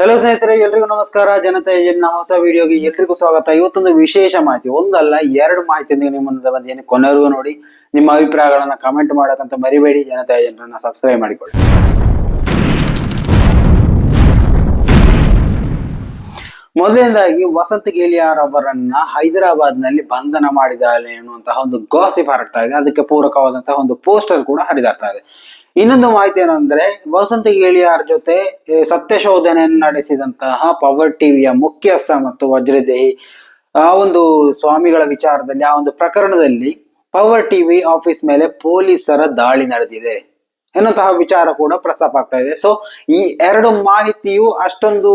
Hello ಸ್ನೇಹಿತರೆ, ಎಲ್ರಿಗೂ ನಮಸ್ಕಾರ. ಜನತೆ ಎನ್ನ ಹೊಸ ವಿಡಿಯೋಗೆ ಎಲ್ರಿಗೂ ಸ್ವಾಗತ. ಇವತ್ತೊಂದು ವಿಶೇಷ ಮಾಹಿತಿ, ಒಂದಲ್ಲ, ಎರಡು ಮಾಹಿತಿಯೊಂದಿಗೆ ನಿಮ್ಮ ಮುಂದೆ ಬಂದೇನೆ ಕೊನೆವರೆಗೂ ನೋಡಿ, ನಿಮ್ಮ ಅಭಿಪ್ರಾಯಗಳನ್ನ ಕಮೆಂಟ್ ಮಾಡಕ್ಕಂತ ಮರಿಬೇಡಿ. ಜನತೆ ಜನರನ್ನ ಸಬ್ಸ್ಕ್ರೈಬ್ ಮಾಡಿಕೊಳ್ಳಿ. ಮೊದಲನೇದಾಗಿ, ವಸಂತ ಗೇಲಿಯಾರ್ ಅವರನ್ನ ಹೈದರಾಬಾದ್ನಲ್ಲಿ ಬಂಧನ ಮಾಡಿದ್ದಾರೆ ಎನ್ನುವಂತಹ ಒಂದು ಗಾಸಿಪ್ ಹರಡ್ತಾ ಇದೆ. ಅದಕ್ಕೆ ಪೂರಕವಾದಂತಹ ಒಂದು ಪೋಸ್ಟರ್ ಕೂಡ ಹರಿದಾಡ್ತಾ ಇದೆ. ಇನ್ನೊಂದು ಮಾಹಿತಿ ಏನಂದ್ರೆ ವಸಂತ ಗೇಳಿಯಾರ್ ಜೊತೆ ಸತ್ಯಶೋಧನೆ ನಡೆಸಿದಂತಹ ಪವರ್ ಟಿವಿಯ ಮುಖ್ಯಸ್ಥ ಮತ್ತು ವಜ್ರದೇಹಿ ಆ ಒಂದು ಸ್ವಾಮಿಗಳ ವಿಚಾರದಲ್ಲಿ ಆ ಒಂದು ಪ್ರಕರಣದಲ್ಲಿ ಪವರ್ ಟಿವಿ ಆಫೀಸ್ ಮೇಲೆ ಪೊಲೀಸರ ದಾಳಿ ನಡೆದಿದೆ. ಎನ್ನುವಂತಹ ವಿಚಾರ ಕೂಡ ಪ್ರಸ್ತಾಪ ಆಗ್ತಾ ಇದೆ. ಸೊ ಈ ಎರಡು ಮಾಹಿತಿಯು ಅಷ್ಟೊಂದು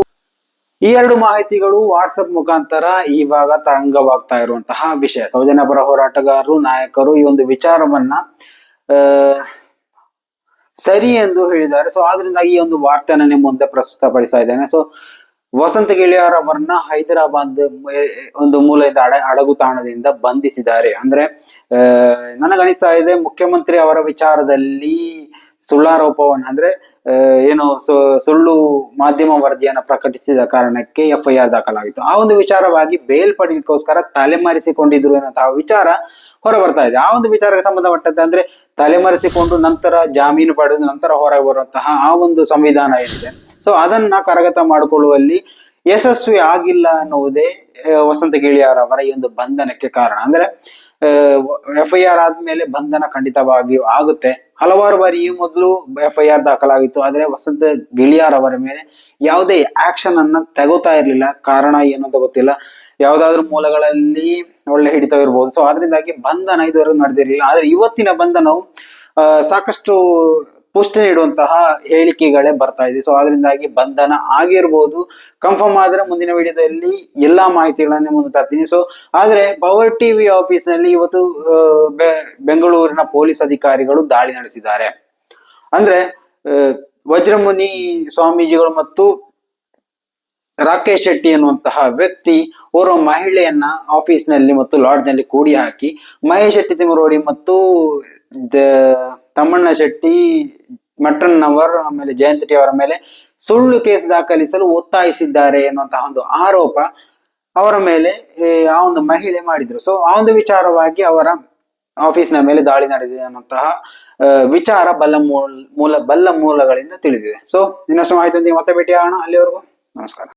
ಈ ಎರಡು ಮಾಹಿತಿಗಳು ವಾಟ್ಸಪ್ ಮುಖಾಂತರ ಇವಾಗ ತರಂಗವಾಗ್ತಾ ಇರುವಂತಹ ವಿಷಯ. ಸೌಜನ್ಯ ಪರ ಹೋರಾಟಗಾರರು ನಾಯಕರು ಈ ಒಂದು ವಿಚಾರವನ್ನ ಆ, ಸರಿ ಎಂದು ಹೇಳಿದ್ದಾರೆ. ಸೊ ಆದ್ರಿಂದ ಈ ಒಂದು ವಾರ್ತೆನ ನಿಮ್ಮ ಮುಂದೆ ಪ್ರಸ್ತುತಪಡಿಸ್ತಾ ಇದ್ದೇನೆ. ಸೊ ವಸಂತ ಗಿಳಿಯಾರ್ ಅವರನ್ನ ಹೈದರಾಬಾದ್ ಒಂದು ಮೂಲದ ಅಡ, ಅಡಗು ತಾಣದಿಂದ ಬಂಧಿಸಿದ್ದಾರೆ. ಅಂದ್ರೆ ನನಗನಿಸ್ತಾ ಇದೆ, ಮುಖ್ಯಮಂತ್ರಿ ಅವರ ವಿಚಾರದಲ್ಲಿ ಸುಳ್ಳಾರೋಪವನ್ನು, ಅಂದ್ರೆ ಏನು ಸುಳ್ಳು ಮಾಧ್ಯಮ ವರದಿಯನ್ನು ಪ್ರಕಟಿಸಿದ ಕಾರಣಕ್ಕೆ ಎಫ್ ಐ ದಾಖಲಾಗಿತ್ತು. ಆ ಒಂದು ವಿಚಾರವಾಗಿ ಬೇಲ್ ಪಡೆಯಲಿಕ್ಕೋಸ್ಕರ ತಲೆಮರೆಸಿಕೊಂಡಿದ್ರು ಎನ್ನುವಂತಹ ವಿಚಾರ ಹೊರ ಬರ್ತಾ ಇದೆ. ಆ ಒಂದು ವಿಚಾರಕ್ಕೆ ಸಂಬಂಧಪಟ್ಟಂತೆ ಅಂದ್ರೆ ತಲೆಮರೆಸಿಕೊಂಡು ನಂತರ ಜಾಮೀನು ಪಡೆದು ನಂತರ ಹೊರಗೆ ಬರುವಂತಹ ಆ ಒಂದು ಸಂವಿಧಾನ ಇದೆ. ಸೊ ಅದನ್ನ ಕರಗತ ಮಾಡಿಕೊಳ್ಳುವಲ್ಲಿ ಯಶಸ್ವಿ ಆಗಿಲ್ಲ ಅನ್ನುವುದೇ ವಸಂತ ಗಿಳಿಯಾರ್ ಅವರ ಈ ಒಂದು ಬಂಧನಕ್ಕೆ ಕಾರಣ. ಅಂದ್ರೆ ಎಫ್ ಐ ಆರ್ ಆದ್ಮೇಲೆ ಬಂಧನ ಖಂಡಿತವಾಗಿಯೂ ಆಗುತ್ತೆ. ಹಲವಾರು ಬಾರಿ ಈ ಮೊದಲು ಎಫ್ ಐ ಆರ್ ದಾಖಲಾಗಿತ್ತು. ಆದರೆ ವಸಂತ ಗಿಳಿಯಾರ್ ಅವರ ಮೇಲೆ ಯಾವುದೇ ಆಕ್ಷನ್ ಅನ್ನ ತಗೋತಾ ಇರ್ಲಿಲ್ಲ. ಕಾರಣ ಏನು ಅಂತ ಗೊತ್ತಿಲ್ಲ. ಯಾವ್ದಾದ್ರು ಮೂಲಗಳಲ್ಲಿ ಒಳ್ಳೆ ಹಿಡಿತವಿರ್ಬೋದು ಸೊ ಅದರಿಂದಾಗಿ ಬಂಧನ ಇದುವರೆಗೂ ನಡೆದಿರಲಿಲ್ಲ. ಆದ್ರೆ ಇವತ್ತಿನ ಬಂಧನವು ಸಾಕಷ್ಟು ಪುಷ್ಟಿ ನೀಡುವಂತಹ ಹೇಳಿಕೆಗಳೇ ಬರ್ತಾ ಇದೆ. ಸೊ ಅದರಿಂದಾಗಿ ಬಂಧನ ಆಗಿರ್ಬೋದು. ಕನ್ಫರ್ಮ್ ಆದ್ರೆ ಮುಂದಿನ ವಿಡಿಯೋದಲ್ಲಿ ಎಲ್ಲಾ ಮಾಹಿತಿಗಳನ್ನೇ ಮುಂದೆ ತರ್ತೀನಿ. ಸೊ ಆದ್ರೆ ಪವರ್ ಟಿವಿ ಆಫೀಸ್ನಲ್ಲಿ ಇವತ್ತು ಬೆಂಗಳೂರಿನ ಪೊಲೀಸ್ ಅಧಿಕಾರಿಗಳು ದಾಳಿ ನಡೆಸಿದ್ದಾರೆ. ಅಂದ್ರೆ ವಜ್ರಮುನಿ ಸ್ವಾಮೀಜಿಗಳು ಮತ್ತು ರಾಕೇಶ್ ಶೆಟ್ಟಿ ಎನ್ನುವಂತಹ ವ್ಯಕ್ತಿ ಓರ್ವ ಮಹಿಳೆಯನ್ನ ಆಫೀಸ್ನಲ್ಲಿ ಮತ್ತು ಲಾಡ್ಜ್ನಲ್ಲಿ ಕೂಡಿ ಹಾಕಿ, ಮಹೇಶ್ ಶೆಟ್ಟಿ ತಿಮರೋಡಿ ಮತ್ತು ತಮ್ಮಣ್ಣ ಶೆಟ್ಟಿ ಮಟ್ಟಣ್ಣವರ್ ಆಮೇಲೆ ಜಯಂತ್ ಅವರ ಮೇಲೆ ಸುಳ್ಳು ಕೇಸ್ ದಾಖಲಿಸಲು ಒತ್ತಾಯಿಸಿದ್ದಾರೆ ಎನ್ನುವಂತಹ ಒಂದು ಆರೋಪ ಅವರ ಮೇಲೆ ಆ ಒಂದು ಮಹಿಳೆ ಮಾಡಿದ್ರು. ಸೊ ಆ ಒಂದು ವಿಚಾರವಾಗಿ ಅವರ ಆಫೀಸ್ನ ಮೇಲೆ ದಾಳಿ ನಡೆದಿದೆ ಅನ್ನುವಂತಹ ವಿಚಾರ ಬಲ್ಲ ಮೂಲ ಬಲ್ಲ ಮೂಲಗಳಿಂದ ತಿಳಿದಿದೆ. ಸೊ ಇನ್ನಷ್ಟು ಮಾಹಿತಿಯೊಂದಿಗೆ ಮತ್ತೆ ಭೇಟಿ ಆಗೋಣ ಅಲ್ಲಿವರೆಗೂ ನಮಸ್ಕಾರ.